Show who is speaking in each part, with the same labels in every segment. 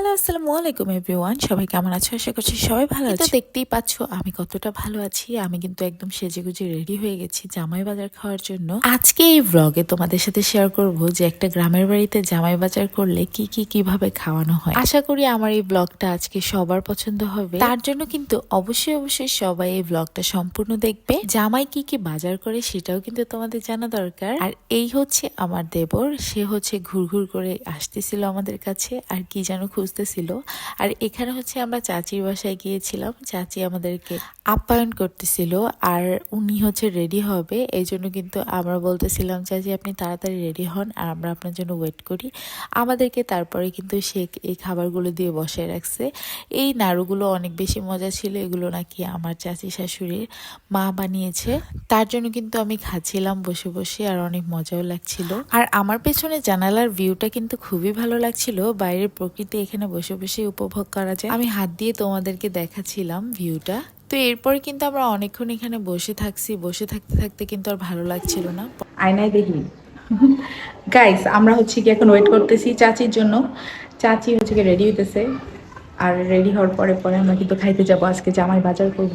Speaker 1: Hello আসসালামু আলাইকুম everyone. সবাই কেমন আছো? আশা করছি সবাই ভালো আছো। দেখতেই পাচ্ছ আমি কতটা ভালো আছি। আমি কিন্তু একদম সেজে গুজে রেডি হয়ে গেছি জামাই বাজার খাওয়ার জন্য। আজকে এই ব্লগে তোমাদের সাথে শেয়ার করব যে একটা গ্রামের বাড়িতে জামাই বাজার করলে কি কি কীভাবে খাওয়ানো হয়। আশা করি আমার এই ব্লগটা আজকে সবার পছন্দ হবে। তার জন্য কিন্তু অবশ্যই অবশ্যই সবাই এই ব্লগটা সম্পূর্ণ দেখবে। জামাই কি কি বাজার করে সেটাও কিন্তু তোমাদের জানা দরকার। আর এই হচ্ছে আমার দেবর। সে হচ্ছে ঘুরঘুর করে আসতেছিল আমাদের কাছে। আর কি যেন খুঁজতেছিল। আর এখানে হচ্ছে আমরা চাচির বাসায় গিয়েছিলাম। চাচি আমাদেরকে আপ্যায়ন করতেছিল আর উনি হচ্ছে রেডি হবে। এই জন্য কিন্তু আমরা বলতেছিলাম, চাচি, আপনি তাড়াতাড়ি রেডি হন আর আমরা আপনার জন্য ওয়েট করি। আমাদেরকে তারপরে কিন্তু সে এই খাবারগুলো দিয়ে বসায় রাখছে। এই নাড়ুগুলো অনেক বেশি মজা ছিল। এগুলো নাকি আমার চাচি শাশুড়ির মা বানিয়েছে। তার জন্য কিন্তু আমি খাচ্ছিলাম বসে বসে আর অনেক মজাও লাগছিল। আর আমার পেছনে জানালার ভিউটা কিন্তু খুবই ভালো লাগছিল। বাইরের প্রকৃতি এখানে বসে বসে উপভোগ করা যায়। আমি হাত দিয়ে তোমাদেরকে দেখাচ্ছিলাম ভিউটা। তো এরপরে কিন্তু আমরা অনেকক্ষণ এখানে বসে থাকছি। বসে থাকতে থাকতে কিন্তু আর ভালো লাগছিল না।
Speaker 2: আয়নায় দেখি। গাইস আমরা হচ্ছে কি এখন ওয়েট করতেছি চাচির জন্য। চাচি হচ্ছে কি রেডি হইতেছে। আর রেডি হওয়ার পরে পরে আমরা কিন্তু খাইতে যাব। আজকে জামাই বাজার করব।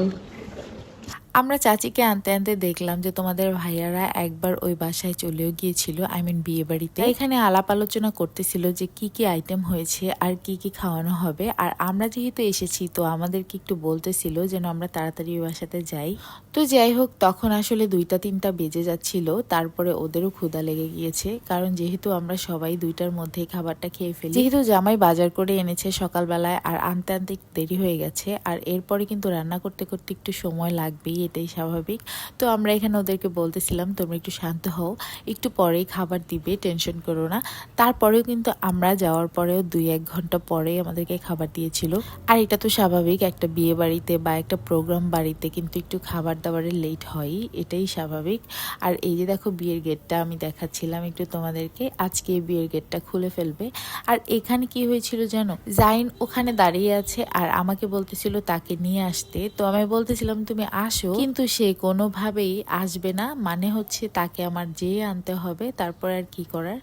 Speaker 1: আমরা চাচিকে আনতে আনতে দেখলাম যে তোমাদের ভাইয়ারা একবার ওই বাসায় চলেও গিয়েছিল আই মিন বিয়ে বাড়িতে। এখানে আলাপ আলোচনা করতেছিল যে কি কি আইটেম হয়েছে আর কি কি খাওয়ানো হবে। আর আমরা যেহেতু এসেছি, তো আমাদেরকে একটু বলতেছিল যেন আমরা তাড়াতাড়ি ওই বাসাতে যাই। তো যাই হোক, তখন আসলে দুইটা তিনটা বেজে যাচ্ছিল, তারপরে ওদেরও ক্ষুধা লেগে গিয়েছে। কারণ যেহেতু আমরা সবাই দুইটার মধ্যেই খাবারটা খেয়ে ফেলি। যেহেতু জামাই বাজার করে এনেছে সকালবেলায়, আর আনতে আনতে দেরি হয়ে গেছে, আর এরপরে কিন্তু রান্না করতে করতে একটু সময় লাগবেই এটাই স্বাভাবিক। তো আমরা এখানে ওদেরকে বলতেছিলাম, তোমরা একটু শান্ত হও, একটু পরেই খাবার দিবে, টেনশন করো না। তারপরেও কিন্তু আমরা যাওয়ার পরেও দুই এক ঘণ্টা পরেই আমাদেরকে খাবার দিয়েছিল। আর এটা তো স্বাভাবিক, একটা বিয়ে বাড়িতে বা একটা প্রোগ্রাম বাড়িতে কিন্তু একটু খাবার দাবারের লেট হয়ই এটাই স্বাভাবিক। আর এই যে দেখো বিয়ের গেটটা আমি দেখাচ্ছিলাম একটু তোমাদেরকে, আজকে বিয়ের গেটটা খুলে ফেলবে। আর এখানে কি হয়েছিল জানো? জাইন ওখানে দাঁড়িয়ে আছে আর আমাকে বলতেছিল তাকে নিয়ে আসতে। তো আমি বলতেছিলাম, তুমি আসো কিন্তু সে কোনোভাবেই আসবে না। মানে হচ্ছে তাকে আমার যেয়ে আনতে হবে তারপর আর কি করার?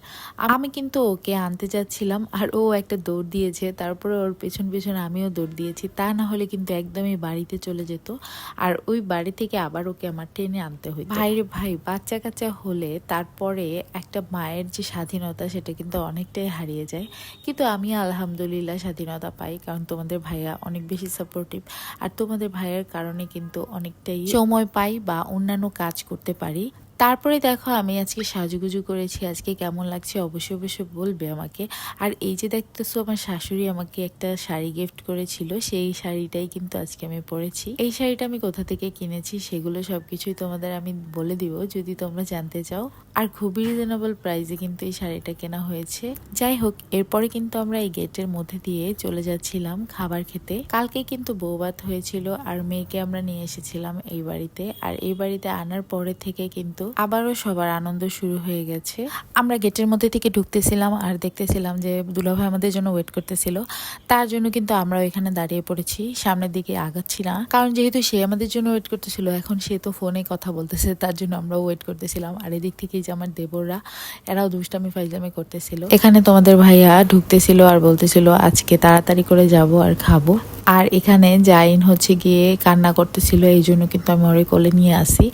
Speaker 1: আমি কিন্তু ওকে আনতে যাচ্ছিলাম আর ও একটা দৌড় দিয়েছে তারপরে ওর পেছন পেছন আমিও দৌড় দিয়েছি। তা না হলে কিন্তু একদমই বাড়িতে চলে যেত আর ওই বাড়ি থেকে আবার ওকে আমার টেনে আনতে হইতো। ভাইরে ভাই বাচ্চা কাচ্চা হলে তারপরে একটা মায়ের যে স্বাধীনতা সেটা কিন্তু অনেকটাই হারিয়ে যায়। কিন্তু আমি আলহামদুলিল্লাহ স্বাধীনতা পাই কারণ তোমাদের ভাইয়া অনেক বেশি সাপোর্টিভ আর তোমাদের ভাইয়ের কারণে কিন্তু অনেকটাই সময় পাই বা অন্যান্য কাজ করতে পারি তারপরে দেখো, আমি আজকে সাজুগুজু করেছি, আজকে কেমন লাগছে অবশ্যই অবশ্যই বলবে আমাকে। আর এই যে দেখতেছো আমার শাশুড়ি আমাকে একটা শাড়ি গিফট করেছিল, সেই শাড়িটাই কিন্তু আজকে আমি পরেছি। এই শাড়িটা আমি কোথা থেকে কিনেছি সেগুলো সব কিছুই তোমাদের আমি বলে দিব, যদি তোমরা জানতে চাও। আর খুবই রিজনেবল প্রাইসে কিন্তু এই শাড়িটা কেনা হয়েছে। যাই হোক, এরপরে কিন্তু আমরা এই গেটের মধ্যে দিয়ে চলে যাচ্ছিলাম খাবার খেতে। কালকে কিন্তু বৌবাত হয়েছিল, আর মেয়েকে আমরা নিয়ে এসেছিলাম এই বাড়িতে। আর এই বাড়িতে আনার পরে থেকে কিন্তু আবারও সবার আনন্দ শুরু হয়ে গেছে। আমরা গেটের মধ্যে থেকে ঢুকতেছিলাম আর দেখতেছিলাম যে দুলাভাই আমাদের জন্য ওয়েট করতেছিল। তার জন্য কিন্তু আমরা এখানে দাঁড়িয়ে পড়েছি, সামনের দিকে আগাচ্ছি না কারণ যেহেতু সে আমাদের জন্য ওয়েট করতেছিল, এখন সে তো ফোনে কথা বলতেছে, তার জন্য আমরা ওয়েট করতেছিলাম। আর এদিক থেকে যে আমার দেবররা, এরাও দুষ্টামি ফাইজামি করতেছিল। এখানে তোমাদের ভাইয়া ঢুকতেছিল আর বলতেছিল, আজকে তাড়াতাড়ি করে যাব আর খাব। আর এখানে জাইন হচ্ছে গিয়ে কান্না করতেছিল এই জন্য কিন্তু আমি ওরে কোলে নিয়ে আসি।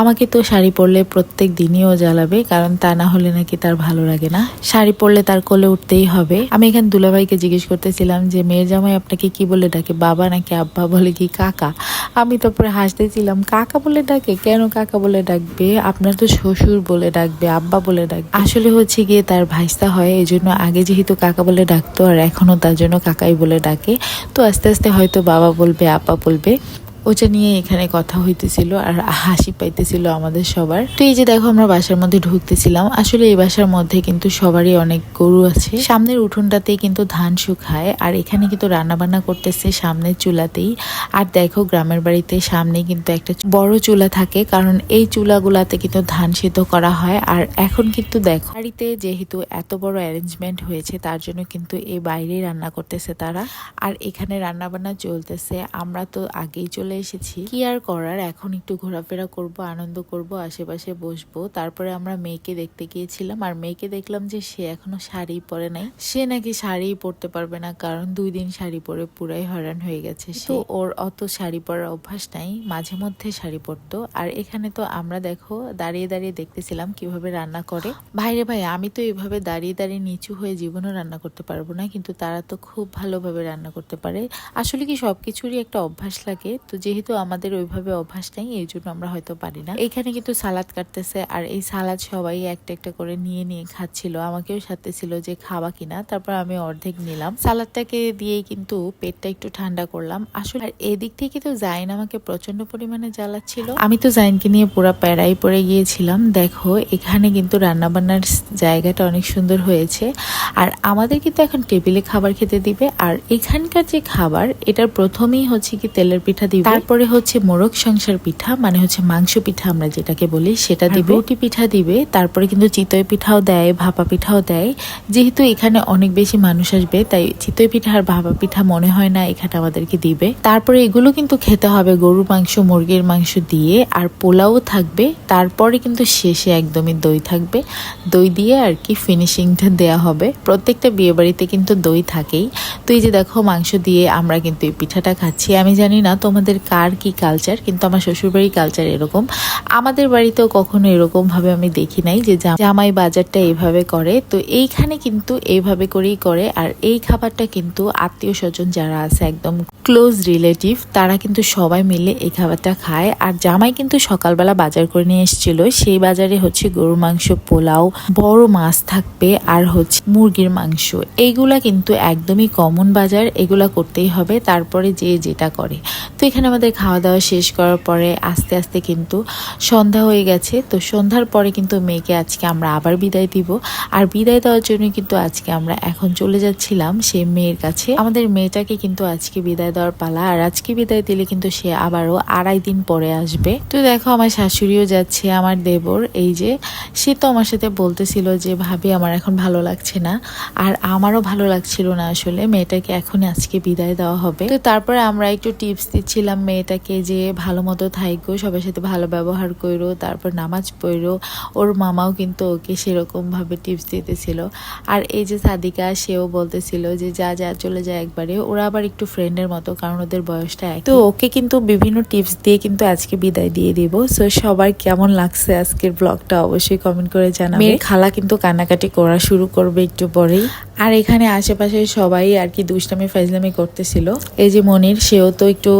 Speaker 1: আমাকে তো শাড়ি পরলে প্রত্যেক দিনই ও জ্বালাবে, কারণ তা না হলে নাকি তার ভালো লাগে না। শাড়ি পরলে তার কোলে উঠতেই হবে। আমি এখানে দুলাভাইকে জিজ্ঞেস করতেছিলাম যে মেয়ের জামাই আপনাকে কি বলে ডাকে? বাবা নাকি আব্বা বলে কি কাকা? আমি তারপরে হাসতেছিলাম, কাকা বলে ডাকে? কেন কাকা বলে ডাকবে? আপনার তো শ্বশুর বলে ডাকবে, আব্বা বলে ডাকবে। আসলে হচ্ছে গিয়ে তার ভাইস্তা হয় এই জন্য আগে যেহেতু কাকা বলে ডাকতো, আর এখনও তার জন্য কাকাই বলে ডাকে, তো আস্তে আস্তে হয়তো বাবা বলবে, আব্বা বলবে। ওটা নিয়ে এখানে কথা হইতেছিল আর হাসি পাইতেছিল আমাদের সবার। তো এই যে দেখো আমরা বাসার মধ্যে ঢুকতেছিলাম, আসলে এই বাসার মধ্যে কিন্তু সবারই অনেক গরু আছে। সামনের উঠোনটাতেই কিন্তু ধান শুকায় আর এখানে কিন্তু রান্না বান্না করতেছে সামনের চুলাতেই। আর দেখো গ্রামের বাড়িতে সামনে কিন্তু একটা বড় চুলা থাকে, কারণ এই চুলাগুলাতে কিন্তু ধান সিদ্ধ করা হয়। আর এখন কিন্তু দেখো, বাড়িতে যেহেতু এত বড় অ্যারেঞ্জমেন্ট হয়েছে, তার জন্য কিন্তু এই বাইরেই রান্না করতেছে তারা। আর এখানে রান্না বান্না চলতেছে। আমরা তো আগেই চলে চলে এসেছি। কি আর করার? এখন একটু ঘোরাফেরা করব আনন্দ করব আশেপাশে বসবো। তারপরে আমরা মেয়েকে দেখতে গিয়েছিলাম। আর মেয়েকে দেখলাম যে সে এখনও শাড়ি পরে নাই। সে নাকি শাড়ি পরতে পারবে না কারণ দুই দিন শাড়ি পরে পুরাই হয়রান হয়ে গেছে তো ওর অত শাড়ি পরার অভ্যাস নাই মাঝে মধ্যে শাড়ি পরতো। আর এখানে তো আমরা দেখো দাঁড়িয়ে দাঁড়িয়ে দেখতেছিলাম কীভাবে রান্না করে। ভাইরে ভাই আমি তো এভাবে দাঁড়িয়ে দাঁড়িয়ে নিচু হয়ে জীবনও রান্না করতে পারব না কিন্তু তারা তো খুব ভালোভাবে রান্না করতে পারে। আসলে কি সবকিছুরই একটা অভ্যাস লাগে? তো যেহেতু আমাদের ওইভাবে অভ্যাস নেই, এই জন্য আমরা হয়তো পারি না। এখানে কিন্তু সালাদ কাটতেছে, আর এই সালাদ সবাই একটা একটা করে নিয়ে নিয়ে খাচ্ছিল। আমাকেও সাথে ছিল যে খাওয়া কিনা, তারপর আমি অর্ধেক নিলাম। সালাদটাকে দিয়েই কিন্তু পেটটা একটু ঠান্ডা করলাম। আসলে আর এদিক থেকে তো জাইন আমাকে প্রচণ্ড পরিমাণে জ্বালাচ্ছিল। আমি তো জাইনকে নিয়ে পুরো প্যারাই পড়ে গিয়েছিলাম। দেখো, এখানে কিন্তু রান্না বান্নার জায়গাটা অনেক সুন্দর হয়েছে। আর আমাদের কিন্তু এখন টেবিলে খাবার খেতে দিবে। আর এখানকার যে খাবার, এটার প্রথমেই হচ্ছে কি তেলের পিঠা দিবে। তারপরে হচ্ছে মোরগ সংসার পিঠা মানে হচ্ছে মাংস পিঠা আমরা যেটাকে বলি সেটা দিবে। রুটি পিঠা দিবে তারপরে কিন্তু চিতই পিঠাও দেয় ভাপা পিঠাও দেয়। যেহেতু এখানে অনেক বেশি মানুষ আসবে তাই চিতই পিঠা আর ভাপা পিঠা মনে হয় না এখানে আমাদেরকে দিবে। তারপরে এগুলো কিন্তু খেতে হবে গরুর মাংস মুরগির মাংস দিয়ে আর পোলাও থাকবে। তারপরে কিন্তু শেষে একদমই দই থাকবে। দই দিয়ে আর কি ফিনিশিংটা দেয়া হবে। প্রত্যেকটা বিয়ে বাড়িতে কিন্তু দই থাকেই। তো এই যে দেখো মাংস দিয়ে আমরা কিন্তু এই পিঠাটা খাচ্ছি। আমি জানি না তোমাদের কার কি কালচার কিন্তু আমার শ্বশুরবাড়ির কালচার এরকম। আমাদের বাড়িতেও কখনো এরকম ভাবে আমি দেখি নাই যে জামাই বাজারটা এইভাবে করে। তো এইখানে কিন্তু এইভাবে করেই করে। আর এই খাবারটা কিন্তু আত্মীয় স্বজন যারা আছে, একদম ক্লোজ রিলেটিভ তারা কিন্তু সবাই মিলে এই খাবারটা খায়। আর জামাই কিন্তু সকালবেলা বাজার করে নিয়ে এসেছিল। সেই বাজারে হচ্ছে গরুর মাংস, পোলাও, বড় মাছ থাকবে আর হচ্ছে মুরগির মাংস। এইগুলা কিন্তু একদমই কমন বাজার। এগুলা করতেই হবে। তারপরে যে যেটা করে। তো এখানে আমাদের খাওয়া দাওয়া শেষ করার পরে আস্তে আস্তে কিন্তু সন্ধ্যা হয়ে গেছে। তো সন্ধ্যার পরে কিন্তু মেয়েকে আজকে আমরা আবার বিদায় দিব। আর বিদায় দেওয়ার জন্য কিন্তু আজকে আমরা এখন চলে যাচ্ছিলাম সে মেয়ের কাছে। আমাদের মেয়েটাকে কিন্তু আজকে বিদায় দেওয়ার পালা। আর আজকে বিদায় দিলে কিন্তু সে আবারও আড়াই দিন পরে আসবে। তো দেখো, আমার শাশুড়িও যাচ্ছে, আমার দেবর। এই যে, সে তো আমার সাথে বলতেছিল যে, ভাবি, আমার এখন ভালো লাগছে না। আর আমারও ভালো লাগছিল না আসলে। মেয়েটাকে এখন আজকে বিদায় দেওয়া হবে। তো তারপরে আমরা একটু টিপস দিচ্ছিলাম মেয়েটাকে যে ভালো মতো থাইকো সবার সাথে ভালো ব্যবহার করো তারপর নামাজ পড়ো। ওর মামাও কিন্তু ওকে সেরকম ভাবে টিপস দিতেছিল। আর এই যে সাদিকা সেও বলতেছিল যে যা যা চলে যায় একবারে। ওরা আবার একটু ফ্রেন্ডের মতো কারণ ওদের বয়সটা এক তো ওকে কিন্তু বিভিন্ন টিপস দিয়ে কিন্তু আজকে বিদায় দিয়ে দিব। সো সবার কেমন লাগছে আজকের ব্লগটা অবশ্যই কমেন্ট করে জানাবে। মেয়ের খালা কিন্তু কান্নাকাটি করা শুরু করবে একটু পরেই। আর এখানে আশেপাশে সবাই আর কি দুষ্টামি ফাইজলামি করতেছিল। এই যে মনির সেও তো একটু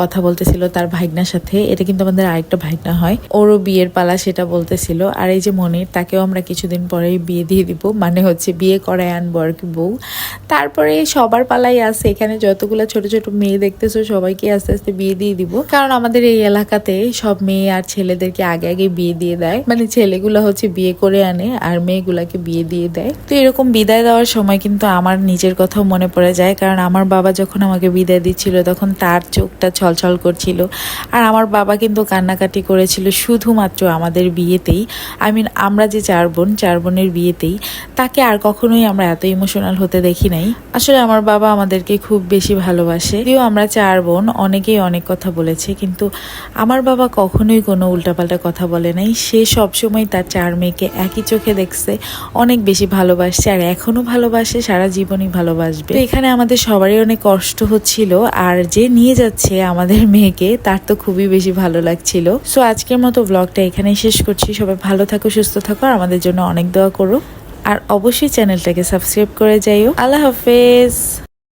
Speaker 1: কথা বলতেছিল তার ভাইগনার সাথে। এটা কিন্তু আমাদের আরেকটা ভাইগনা হয়। ওরও বিয়ের পালা সেটা বলতেছিল। আর এই যে মনির, তাকেও আমরা কিছুদিন পরেই বিয়ে দিয়ে দিব। মানে হচ্ছে বিয়ে করায় আনব আর কি বউ। তারপরে সবার পালাই আছে। এখানে যতগুলো ছোট ছোট মেয়ে দেখতেছো, সবাইকে আস্তে আস্তে বিয়ে দিয়ে দিব। কারণ আমাদের এই এলাকাতে সব মেয়ে আর ছেলেদেরকে আগে আগে বিয়ে দিয়ে দেয়। মানে ছেলেগুলো হচ্ছে বিয়ে করে আনে আর মেয়েগুলাকে বিয়ে দিয়ে দেয়। তো এরকম বিদায় দেওয়ার সময় কিন্তু আমার নিজের কথাও মনে পড়ে যায়। কারণ আমার বাবা যখন আমাকে বিদায় দিচ্ছিল, তখন তার চোখটা ছলছল করছিল। আর আমার বাবা কিন্তু কান্নাকাটি করেছিল শুধুমাত্র আমাদের বিয়েতেই। আই মিন আমরা যে চার বোন, চার বোনের বিয়েতেই, তাকে আর কখনোই আমরা এত ইমোশনাল হতে দেখি নাই। আসলে আমার বাবা আমাদেরকে খুব বেশি ভালোবাসে। যদিও আমরা চার বোন, অনেকেই অনেক কথা বলেছে, কিন্তু আমার বাবা কখনোই কোনো উল্টাপাল্টা কথা বলে নাই। সে সবসময় তার চার মেয়েকে একই চোখে দেখছে, অনেক বেশি ভালোবাসছে, আর এখনও ভালোবাসে, সারা জীবনই ভালোবাসবে। এখানে আমাদের সবারই অনেক কষ্ট হচ্ছিল, আর যে নিয়ে যাচ্ছে আমাদের মেয়েকে, তার তো খুবই বেশি ভালো লাগছিল। সো আজকের মতো ব্লগটা এখানেই শেষ করছি। সবাই ভালো থাকো, সুস্থ থাকো, আর আমাদের জন্য অনেক দোয়া করো। আর অবশ্যই চ্যানেলটাকে সাবস্ক্রাইব করে যাইও। আল্লাহ হাফেজ!